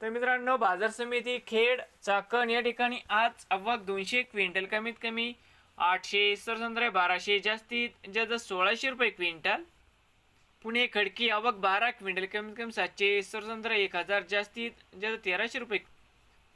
तर मित्रांनो बाजार समिती खेड चाकण या ठिकाणी आज आवक दोनशे क्विंटल कमीत कमी आठशे सरसंद्रे बाराशे जास्तीत जास्त सोळाशे रुपये क्विंटल. पुणे खडकी आवक बारा क्विंटल कमीत कमी सातशे सरसंद्र एक हजार जास्तीत जास्त तेराशे रुपये.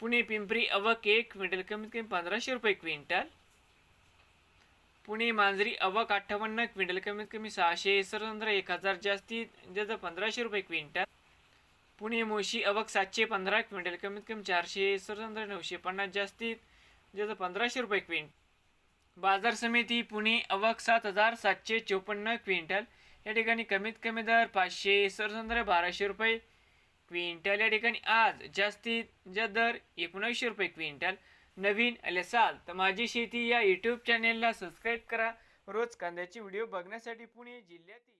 पुणे पिंपरी अवक एक क्विंटल कमीत कमी पंधराशे रुपये क्विंटल. पुणे मांजरी अवक अठ्ठावन्न क्विंटल कमीत कमी सहाशे सरसंद्र एक हजार जास्तीत जास्त पंधराशे रुपये क्विंटल. पुणे मोशी अवक सातशे पंधरा क्विंटल कमीत कमी चारशे सरसंद्र नऊशे पन्नास जास्तीत ज्याचं पंधराशे रुपये क्विंटल. बाजार समिती पुणे अवक सात हजार सातशे चोपन्न क्विंटल. या ठिकाणी कमीत कमी दर पाचशे सरसंद्र बाराशे रुपये क्विंटल. या ठिकाणी आज जास्तीत जास्त दर एकोणीसशे रुपये क्विंटल. नवीन आले असाल तर माझी शेती या यूट्यूब चॅनेलला सबस्क्राईब करा. रोज कांद्याचे व्हिडिओ बघण्यासाठी पुणे जिल्ह्यातील